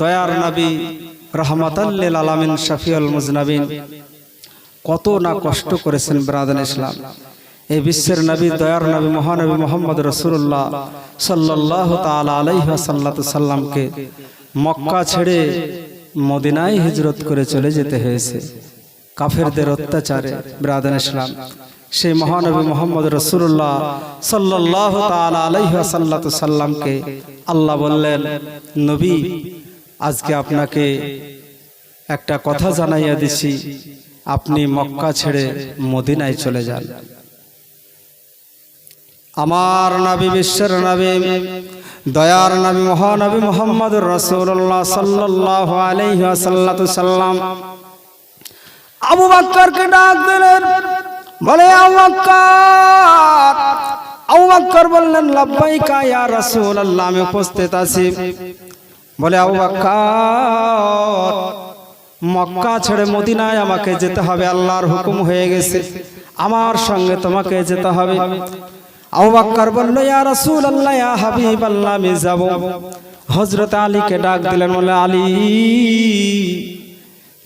দয়ার নবী রহমতাল্লিল আলামিন, শফিউল মুজনবিন। কত না কষ্ট করেছেন ব্রাদান ইসলাম। এই বিশ্বের নবী, দয়ার নবী, মহানবী মোহাম্মদ রসুল্লাহ সাল্লাহ তালা আলাইসাল্লামকে মক্কা ছেড়ে মদিনায় হিজরত করে চলে যেতে হয়েছে। কাফেরদের অত্যাচারে ব্রাদান ইসলাম। সেই মহানবী মোহাম্মদ রসুল্লাহ সাল্লাহ তালা আলাইসাল্লামকে আল্লাহ বললেন, নবী আজকে আপনাকে একটা কথা জানাইয়া দিছি। আপনি মক্কা ছেড়ে মদিনায় চলে যান। আমার নবী বিশ্বের নবী দয়ার নবী মহানবী মোহাম্মদ রসুল্লাহ সাল্লাহ আলাইসাল্লাম আবু বাক্করকে ডাক দিলেন। বলে আবু বাক্কর। আবু বাক্কর বললেন লাব্বাইকা ইয়া রাসূলুল্লাহ আমি উপস্থিত আছি। বলে, আবু বাক্কর মক্কা ছেড়ে মদিনায় আমাকে যেতে হবে। আল্লাহর হুকুম হয়ে গেছে। আমার সঙ্গে তোমাকে যেতে হবে। আবু বাক্কর বলল, ইয়া রাসূলুল্লাহ, ইয়া হাবিবাল্লাহ, আমি যাব। হযরত আলীকে ডাক দিলেন বলে আলী,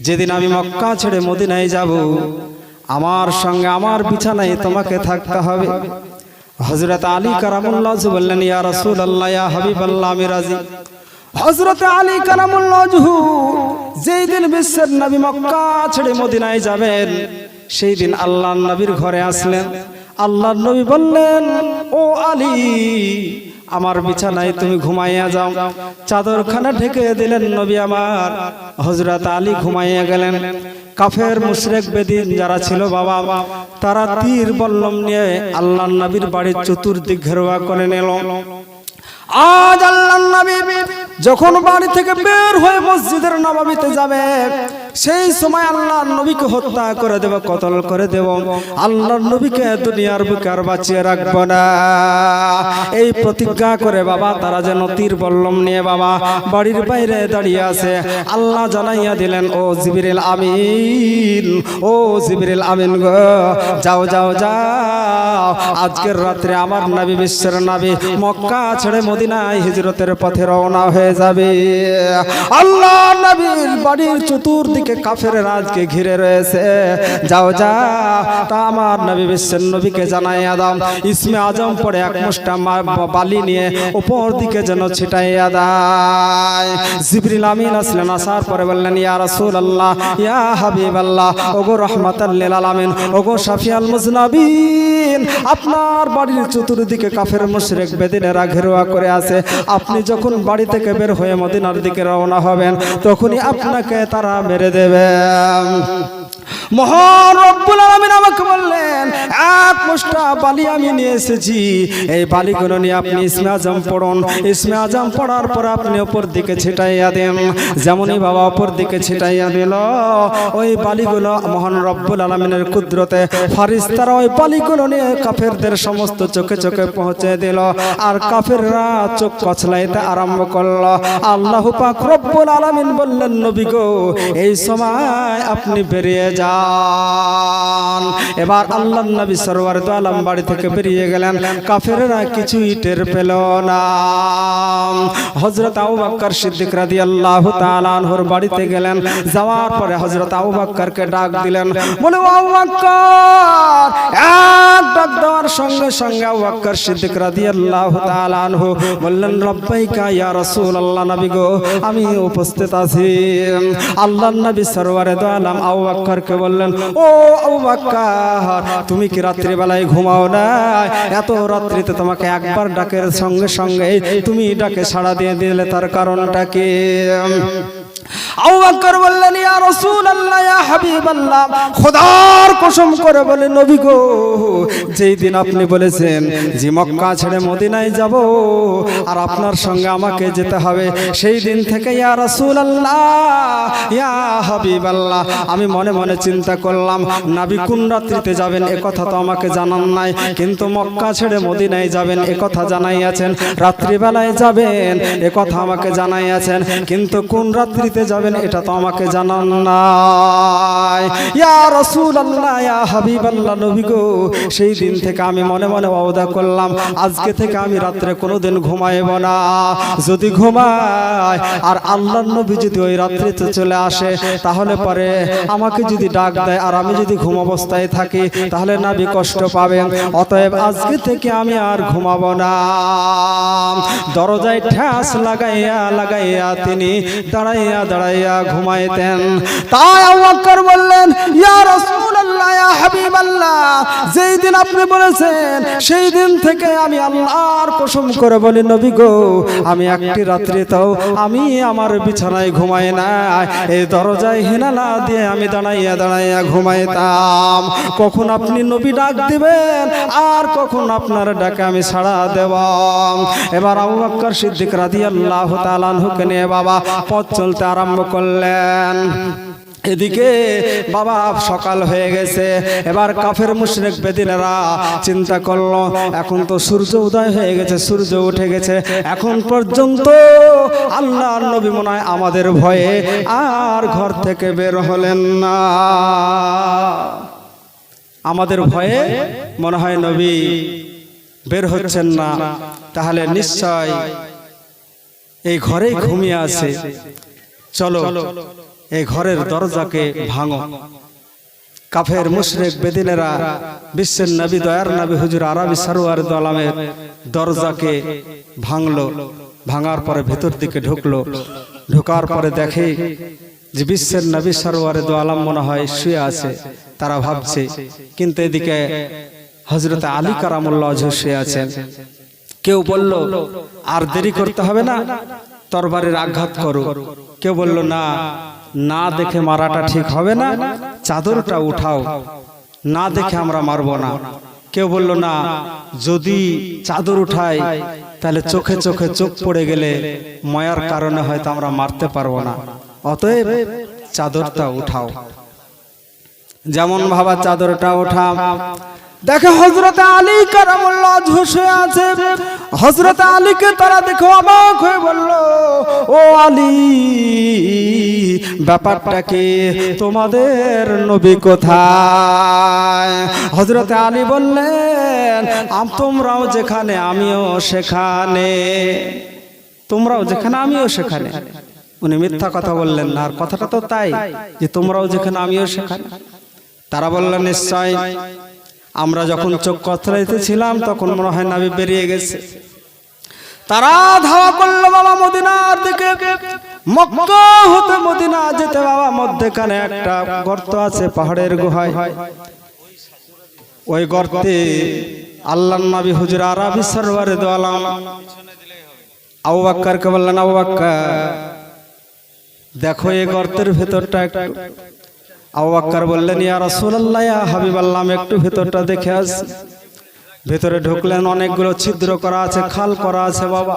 যেদিন আমি মক্কা ছেড়ে মদিনায় যাব, আমার সঙ্গে আমার বিছানায় তোমাকে থাকতে হবে। হজরত আলী কারামুল্লাহ বললেন, ইয়া রসুল আল্লাহ ইয়া হাবিব আল্লাহ আমি রাজি। হজরত আলী কারামুল্লাহ যেই দিন বিশ্বের নবী মক্কা ছেড়ে মদিনায় যাবেন, সেই দিন আল্লাহ নবীর ঘরে আসলেন। আল্লাহ নবী বললেন, ও আলী, আমার বিছানায় তুমি ঘুমাইয়া যাও। চাদরখানা ঢেকে দিলেন নবী আমার। হজরত আলী ঘুমাইয়া গেলেন। কাফের, মুশরেক, বেদিন যারা ছিল বাবা, তারা তীর বল্লম নিয়ে আল্লাহ নবীর বাড়ির চতুর্দিক ঘেরোয়া করে নিল। আজ আল্লাহ নবী যখন বাড়ি থেকে বের হয়ে মসজিদের নবাবিতে যাবে সেই সময় আল্লাহ নবীকে হত্যা করে দেব কতল করে দেব। আল্লাহর নবীকে দুনিয়ার বুকে আর বাঁচিয়ে রাখব না। এই প্রতিজ্ঞা করে বাবা তারা যেন তীর বল্লম নিয়ে বাবা বাড়ির বাইরে দাঁড়িয়ে আছে। আল্লাহ জানাইয়া দিলেন ও জিবিরিল আমিন ও জিবিরিল আমিন গো যাও যাও যাও। আজকের রাত্রে আমার নাবি বিশ্বের নবী মক্কা ছেড়ে মদিনায় হিজরতের পথে রওনা হয়ে যাবে। আল্লাহ নবীর বাড়ির চতুর্দিকে কাফের রাজকে ঘিরে রয়েছে। যাও যা তা আমার নবী বিশ্বের নবীকে জানাইয়া দাও ইসমে আজম পরে এক মুষ্টা বালি নিয়ে উপর দিকে যেন ছিটাইয়া দেয় জিবরিল আমিন আসলেন, আসার পরে বললেন, ইয়া রাসূলুল্লাহ, ইয়া হাবিবাল্লাহ, ওগো রহমাতাল্লিল আলামিন, ওগো শাফিয়াল মুজনাবিন, আপনার বাড়ির চতুর্দিকে কাফের মুশরিক বেদিনেরা ঘেরোয়া করে আছে। আপনি যখন বাড়ি থেকে বের হয়ে মদিনার দিকে রওনা হবেন, তখনই আপনাকে তারা মেরে দেবেন মহান রব্বুল আলামিন আমাকে বললেন, এক মুষ্টা বালি আমি নিয়ে এসেছি। এই বালিগুলো নিয়ে আপনি ইসমে আজম পড়ুন। ইসমে আজম পড়ার পর আপনি ওপর দিকে ছিটাইয়া দেন। যেমনই বাবা ওপর দিকে ছিটাইয়া দিল, ওই বালিগুলো মহান রব্বুল আলমিনের কুদরতে ফারিস্তারা ওই বালিগুলো নিয়ে কাফেরদের সমস্ত চোখে চোখে পৌঁছে দিল। আর কাফেররা চোখ কছলাইতে আরম্ভ করল। আল্লাহ পাক রব্বুল আলামিন বললেন, নবী গো, এই সময় আপনি বেরিয়ে যান এবার আল্লাহ নবী সরোয়ার তো আলম বাড়ি থেকে বেরিয়ে গেলেন। কাফেরেরা কিছুই টের পেল না। হজরত আবু বাক্কর সিদ্দিক রাদি আল্লাহ তালানহর বাড়িতে গেলেন। যাওয়ার পরে হজরত আবু বাক্করকে ডাক দিলেন। বলে, আবু বাক্কর এক ডাক সঙ্গে সঙ্গে আবু বাক্কর সিদ্দিক রাদিয়াল্লাহু তাআলা আনহু বললেন, রব্বাইকা ইয়া রাসূলুল্লাহ, নবী গো, আমি উপস্থিত আছি। আল্লাহর নবী সরওয়ারে দু আলম আবু বাক্করকে বললেন, ও আবু বাক্কর তুমি কি রাত্রি বেলায় ঘুমাও না এত রাত্রিতে তোমাকে একবার ডাকের সঙ্গে সঙ্গে তুমি ডাকে সাড়া দিয়ে দিলে, তার কারণটা কি? বললেন খোদার বলে যেই দিন আপনি বলেছেন ছেড়ে মদিনায় আর আপনার সঙ্গে আমাকে যেতে হবে, সেই দিন থেকে, ইয়া আমি মনে মনে চিন্তা করলাম, নাবি কোন রাত্রিতে যাবেন? এ কথা তো আমাকে জানান নাই। কিন্তু মক্কা ছেড়ে মদিনায় যাবেন, এ কথা জানাইয়াছেন। রাত্রিবেলায় যাবেন, এ কথা আমাকে জানাইয়াছেন। কিন্তু কোন রাত্রিতে থাকতে যাবেন, এটা তো আমাকে জানান না ইয়া ইয়া হাবিবাল্লাহ, নবী গো, সেই দিন থেকে আমি মনে মনে ওয়াদা করলাম, আজকে থেকে আমি রাত্রে কোনোদিন ঘুমাইব না। যদি ঘুমায়, আর আল্লাহর নবী যদি ওই রাত্রিতে চলে আসে, তাহলে পরে আমাকে যদি ডাক দেয়, আর আমি যদি ঘুম অবস্থায় থাকি, তাহলে নাবি কষ্ট পাবে অতএব আজকে থেকে আমি আর ঘুমাবো না। দরজায় ঠ্যাস লাগাইয়া লাগাইয়া তিনি দাঁড়াইয়া দাঁড়াইয়া ঘুমাইতেন। তাই আবু বকর বললেন ইয়া রাসূলুল্লাহ ইয়া হাবিবাল্লাহ যেই দিন আপনি বলেছেন সেই দিন থেকে আমি আল্লাহর কসম করে বলি নবী গো আমি একটি রাত্রি তাও আমি আমার বিছানায় ঘুমাই না এই দরজায় হেনালা দিয়ে আমি দাঁড়াইয়া দাঁড়াইয়া ঘুমাইতাম। কখন আপনি নবী ডাক দিবেন আর কখন আপনার ডাকে আমি সাড়া দেব এবার আবু বকর সিদ্দিক রাদিয়াল্লাহু তাআলা আনহুকে নিয়ে বাবা পথ চলতে আরম্ভ করলেন। এদিকে বাবা সকাল হয়ে গেছে, এবার কাফের মুশরিক বেদিনেরা চিন্তা করল, এখন তো সূর্য উদয় হয়ে গেছে, সূর্য উঠে গেছে, এখন পর্যন্ত আল্লাহর নবী মনে হয় আমাদের ভয়ে আর ঘর থেকে বের হলেন না। আমাদের ভয়ে মনে হয় নবী বের হচ্ছেন না, তাহলে নিশ্চয় এই ঘরেই ঘুমিয়ে আছে। চলো এই ঘরের দরজাকে ভাঙো। কাফের মুশরিক বেদিনেরা বিশ্বের নবী দয়ার নবী হুজুর আরবি সারোয়ার দলামের দরজাকে ভাঙলো। ভাঙার পরে ভেতর দিকে ঢুকলো। ঢোকার পরে দেখে যে বিশ্বের নবী সারোয়ারে দো আলাম মনে হয় শুয়ে আছে তারা ভাবছে কিন্তু এদিকে হজরত আলী কারামুল্লাহ শুয়ে আছেন। কেউ বলল আর দেরি করতে হবে না? তরবারের আঘাত করো। কেউ বলল, না না দেখে মারাটা ঠিক হবে না, চাদরটা উঠাও। না দেখে আমরা মারবো না। কেউ বলল, না, যদি চাদর উঠাই, তাহলে চোখে চোখে চোখ পড়ে গেলে ময়ার কারণে হয়তো আমরা মারতে পারব না। অতএব চাদরটা উঠাও। যেমন ভাবা, চাদরটা ওঠা দেখে হজরত আলী কারামুল্লাহ ঝুসে আছে। হজরত আলীকে তারা দেখো অবাক হয়ে বলল, ও আলী, ব্যাপারটা কি? তোমাদের নবী কোথায়? হজরত আলী বললেন তোমরাও যেখানে, আমিও সেখানে। তোমরাও যেখানে, আমিও সেখানে। উনি মিথ্যা কথা বললেন না, আর কথাটা তো তাই যে তোমরাও যেখানে, আমিও সেখানে। তারা বললেন নিশ্চয়। আমরা যখন চোখ কতরাইতে ছিলাম তখন মনে হয় নাবি বেরিয়ে গেছে। তারা ধাওয়া করল বাবা মদিনার দিকে। মক্কা হতে মদিনা যেতে বাবা মধ্যেখানে একটা গর্ত আছে পাহাড়ের গুহায়। ওই গর্তে আল্লাহ নবী হুজুর আরবি সরওয়ারে দোয়ালাম আবু বাক্কারকে বললেন আবু বাক্কার দেখো এই গর্তের ভেতরটা একটু আবু বাক্কার বললেন, ইয়া রাসূলুল্লাহ, ইয়া হাবিবাল্লাহ, আমি একটু ভেতরটা দেখে আস। ভেতরে ঢুকলেন, অনেকগুলো ছিদ্র করা আছে, খাল করা আছে, বাবা।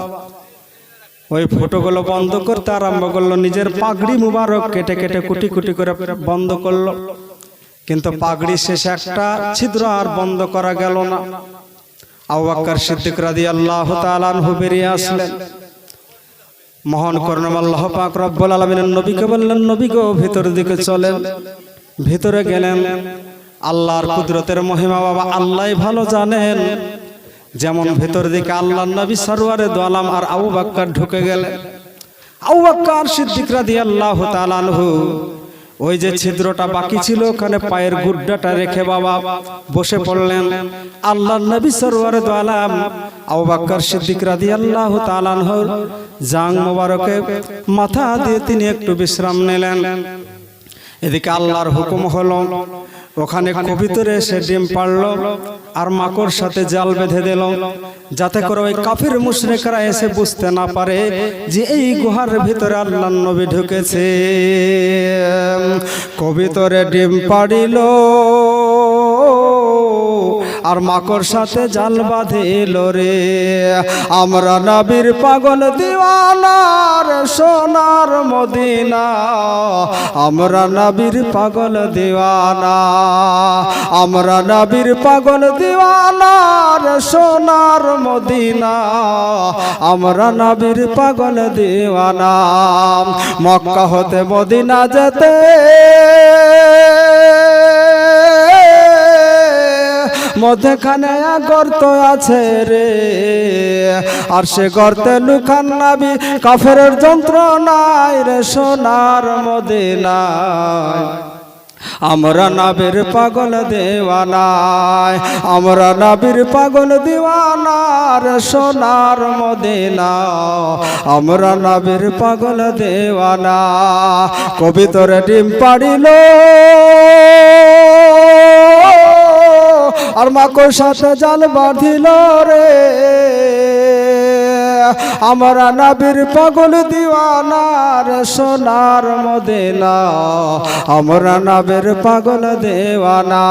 ওই ফটোগুলো বন্ধ করতে আরম্ভ করল, নিজের পাগড়ি মুবারক কেটে কেটে কুটি কুটি করে বন্ধ করল। কিন্তু পাগড়ি শেষে একটা ছিদ্র আর বন্ধ করা গেল না। আবু বাক্কার সিদ্দিক রাদিয়াল্লাহু তাআলা আনহু বেরিয়ে আসলেন। মহান করুণাম আল্লাহ পাক রব্বুল আলামিনের নবীকে বললেন, নবী গো ভিতর দিকে চলেন। ভিতরে গেলেন। আল্লাহর কুদরতের মহিমা বাবা আল্লাহই ভালো জানেন। যেমন ভেতর দিকে আল্লাহ নবী সরোয়ারে দোয়ালাম আর আবু বাক্কার ঢুকে গেলেন। আবু বাক্কার সিদ্দিক রাদিয়াল্লাহু তাআলা আনহু, ওই যে ছিদ্রটা বাকি ছিল ওখানে পায়ের গুড্ডাটা রেখে বাবা বসে পড়লেন। আল্লাহর নবী সরওয়ারে দোয়ালাম আবু বাক্কার সিদ্দিক রাদিয়াল্লাহু তাআলা আনহুর জাং মোবারকে মাথা দিয়ে তিনি একটু বিশ্রাম নিলেন। এদিকে আল্লাহর হুকুম হলো ওখানে কবিতরে এসে ডিম পাড়ল আর মাকড় সাথে জাল বেঁধে দিল যাতে করে ওই কাফির মুশরিকরা এসে বুঝতে না পারে যে এই গুহার ভিতরে আল্লাহ নবী ঢুকেছে। কবিতরে ডিম পাড়িল। আর মাকড় সাথে জাল বাঁধিল রে। আমরা নবীর পাগল দিওয়ানার সোনার মদিনা। আমরা নবীর পাগল দিওয়ানা। আমরা নবীর পাগল দিওয়ানার সোনার মদিনা। আমরা নবীর পাগল দিওয়ানা। মক্কা হতে মদিনা যেতে। মধ্যখানে গর্ত আছে রে। আর সে গর্তে লুকান নাবি কাফের যন্ত্রণায় রে সোনার মদিনায়। আমরা নাবির পাগল দেওয়ানায় আমরা নাবির পাগল দিওয়ানার সোনার মদিনা। আমরা নাবির পাগল দেওয়ানা কবিতরে ডিম পাড়িল। আর মাকড় সাথে জাল বাঁধিল রে। আমরা নাবির পাগল দিওয়ানার সোনার মদিনা। আমরা নাবির পাগল দেওয়ানা।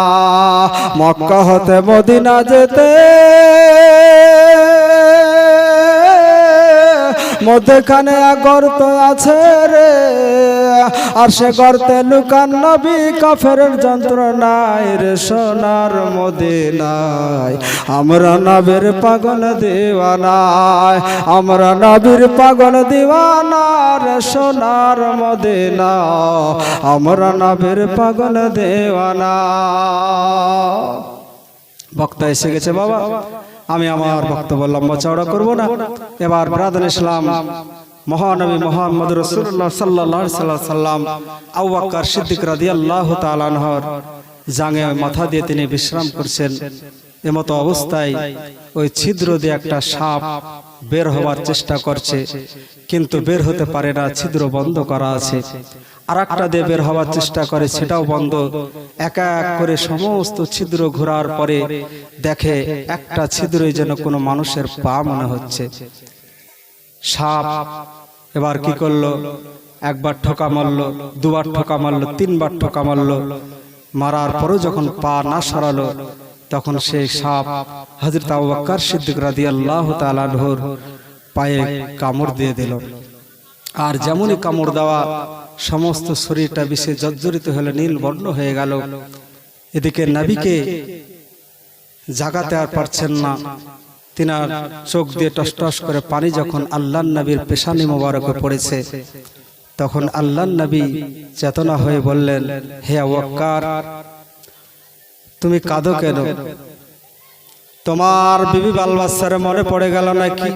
মক্কা হতে মদিনা যেতে। মধ্যখানে গর্ত আছে রে। আর সে গর্তে লুকান নবী কাফের যন্ত্রণায় রে সোনার মদিনায়। আমরা নবীর পাগল দিওয়ানায়। আমরা নবীর পাগল দিওয়ানার সোনার মদিনা আমরা নবীর পাগল দেওয়ানা। বক্তা এসে গেছে বাবা। আমি আমার বক্তব্য লম্বা চওড়া করব না। এবার ব্রাদন ইসলাম মহানবী মোহাম্মদ রসুল্লাহ সাল্লাহ সাল্লাম আউ্বাক্কার সিদ্দিক রাদি আল্লাহ তালানহর জাঙে মাথা দিয়ে তিনি বিশ্রাম করছেন। এমতো অবস্থায় ওই ছিদ্র দিয়ে একটা সাপ বের হওয়ার চেষ্টা করছে কিন্তু বের হতে পারে না ছিদ্র বন্ধ করা আছে। আর একটা দিয়ে বের হওয়ার চেষ্টা করে, সেটাও বন্ধ। এক এক করে সমস্ত ছিদ্র ঘোরার পরে দেখে একটা ছিদ্রই যেন কোনো মানুষের পা মনে হচ্ছে। সাপ এবার কি করল? একবার ঠোকা মারলো, দুবার ঠোকা মারলো, তিনবার ঠোকা মারলো। মারার পরও যখন পা না সরালো, তখন সেই সাপ হজরত আবু বকর সিদ্দিক রাদিয়াল্লাহু তাআলা আনহুর পায়ে কামড় দিয়ে দিল। আর যেমনই কামড় দেওয়া সমস্ত শরীরটা বিষে জর্জরিত হলে নীল বর্ণ হয়ে গেল। এদিকে নবীকে জাগাতে আর পারছেন না। তিনার চোখ দিয়ে টস করে পানি যখন আল্লাহ নবীর পেশানি মোবারকে পড়েছে, তখন আল্লাহ নবী চেতনা হয়ে বললেন, হে ওয়াক্কার, তুমি কাঁদো কেন? তোমার বিবি বাল বাচ্চার মনে পড়ে গেল নাকি?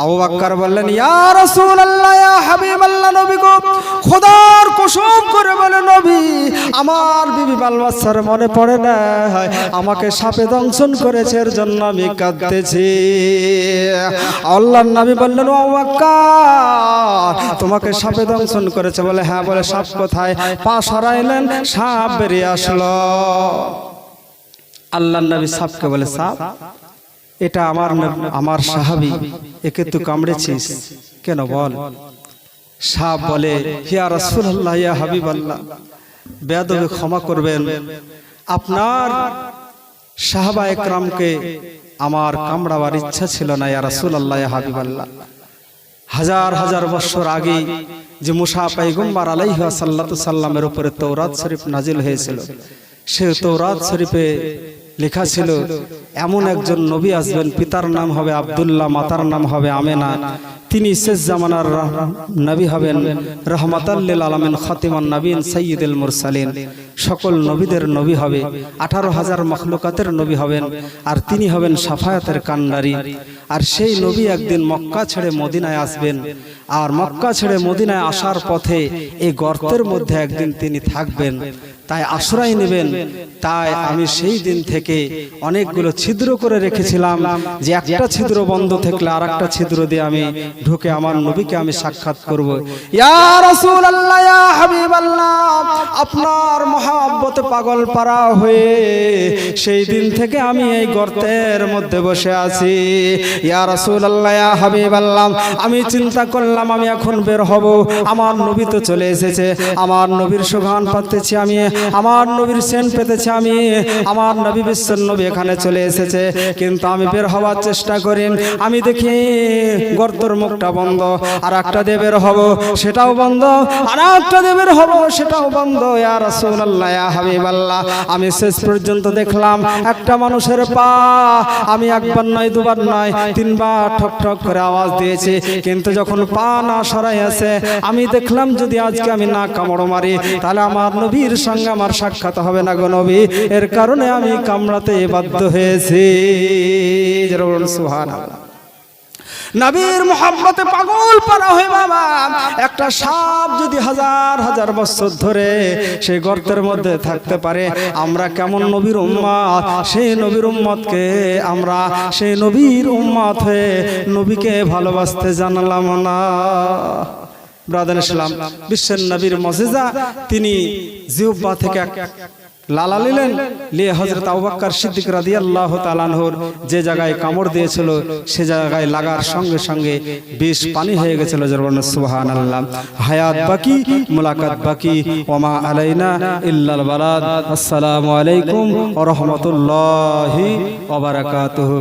আবু বাক্কার বললেন ইয়া রাসূলুল্লাহ ইয়া হাবিবাল্লাহ নবী গো খোদার কসম করে বলে নবী আমার বিবি মনে পড়ে না আমাকে সাপে দংশন করেছে এর জন্য আমি কাঁদতেছি। আল্লাহর নবী বললেন ও বাক্কার তোমাকে সাপে দংশন করেছে বলে হ্যাঁ বলে সাপ কোথায়? পা সরাইলেন সাপ বেরিয়ে আসলো। আল্লাহর নবী সাপকে বলে সাপ এটা আমার আমার সাহাবি। একে তুই কামড়েছিস। কেন বল? সাপ বলে হিয়া রাসূলুল্লাহ ইয়া হাবিবাল্লাহ। বেয়াদবে ক্ষমা করবেন। আপনার সাহাবা একরামকে আমার কামড়াবার ইচ্ছা ছিল না ইয়া রাসূলুল্লাহ হাবিব আল্লাহ হাজার হাজার বছর আগে যে মুসা পাইগম্বার আলাইহি সাল্লাতু সাল্লামের উপরে তৌরাত শরীফ নাজিল হয়েছিল। সে তৌরাত শরীফে লেখা ছিল এমন একজন নবী আসবেন পিতার নাম হবে আব্দুল্লাহ মাতার নাম হবে আমেনা। তিনি শেষ জামানার নবী হবেন রহমাতাল্লিল আলমেন খাতিমান নবীন সৈয়দুল মুরসালিন। সকল নবীদের নবী হবে। আঠারো হাজার মখলুকাতের নবী হবেন। আর তিনি হবেন সাফায়াতের কান্ডারি। আর সেই নবী একদিন মক্কা ছেড়ে মদিনায় আসবেন। আর মক্কা ছেড়ে মদিনায় আসার পথে এই গর্তের মধ্যে একদিন তিনি থাকবেন। তাই আশ্রয় নেবেন। তাই আমি সেই দিন থেকে অনেকগুলো ছিদ্র করে রেখেছিলাম যে একটা ছিদ্র বন্ধ থাকলে আর একটা ছিদ্র দিয়ে আমি ঢুকে আমার নবীকে আমি সাক্ষাৎ করব। আপনার মহাব্বতে পাগল পারা হয়ে সেই দিন থেকে আমি এই গর্তের মধ্যে বসে আছি। ইয়া রাসূলুল্লাহ, ইয়া হাবিবাল্লাহ, আমি চিন্তা করলাম আমি এখন বের হব। আমার নবী তো চলে এসেছে। আমার নবীর সুগান পাচ্তেছি আমি। আমার নবীর সেন্ট পেতেছে আমি। আমার নবী বিশ্বের নবী এখানে চলে এসেছে। কিন্তু আমি বের হওয়ার চেষ্টা করি। আমি দেখি গর্তর মুখটা বন্ধ আর একটা দেবের হব, সেটাও বন্ধ আর একটা দেবের হব, সেটাও বন্ধ। ইয়া রাসূলুল্লাহ, ইয়া হাবিবাল্লাহ। আমি শেষ পর্যন্ত দেখলাম একটা মানুষের পা। আমি একবার নয়, দুবার নয়, তিনবার ঠক ঠক করে আওয়াজ দিয়েছি। কিন্তু যখন পা না সরাই আছে আমি দেখলাম যদি আজকে আমি না কামড় মারি, তাহলে আমার নবীর সঙ্গে আমার সাক্ষাৎ হবে না গো নবী। এর কারণে আমি কামড়াতে বাধ্য হয়েছি। সুহান মোহাম্মতে পাগল পারা হয়ে বাবা, একটা সাপ যদি হাজার হাজার বছর ধরে সেই গর্তের মধ্যে থাকতে পারে, আমরা কেমন নবীর উম্মাত সেই নবীর উম্মতকে আমরা সেই নবীর উম্মাত হয়ে নবীকে ভালোবাসতে জানলাম না। ব্রাদার ইসলাম বিশ্বের নবীর মজেজা তিনি জিউব্বা থেকে লালা নিলেন। লিয়ে হজরত আবাক্কার সিদ্দিক রাদি আল্লাহ তালানহর যে জায়গায় কামড় দিয়েছিল সে জায়গায় লাগার সঙ্গে সঙ্গে বিষ পানি হয়ে গেছিল জরবান সুবহান আল্লাহ হায়াত বাকি মুলাকাত বাকি ওমা আলাইনা ইল্লাল বালাদ। আসসালামু আলাইকুম রাহমাতুল্লাহি ওয়া বারাকাতুহু।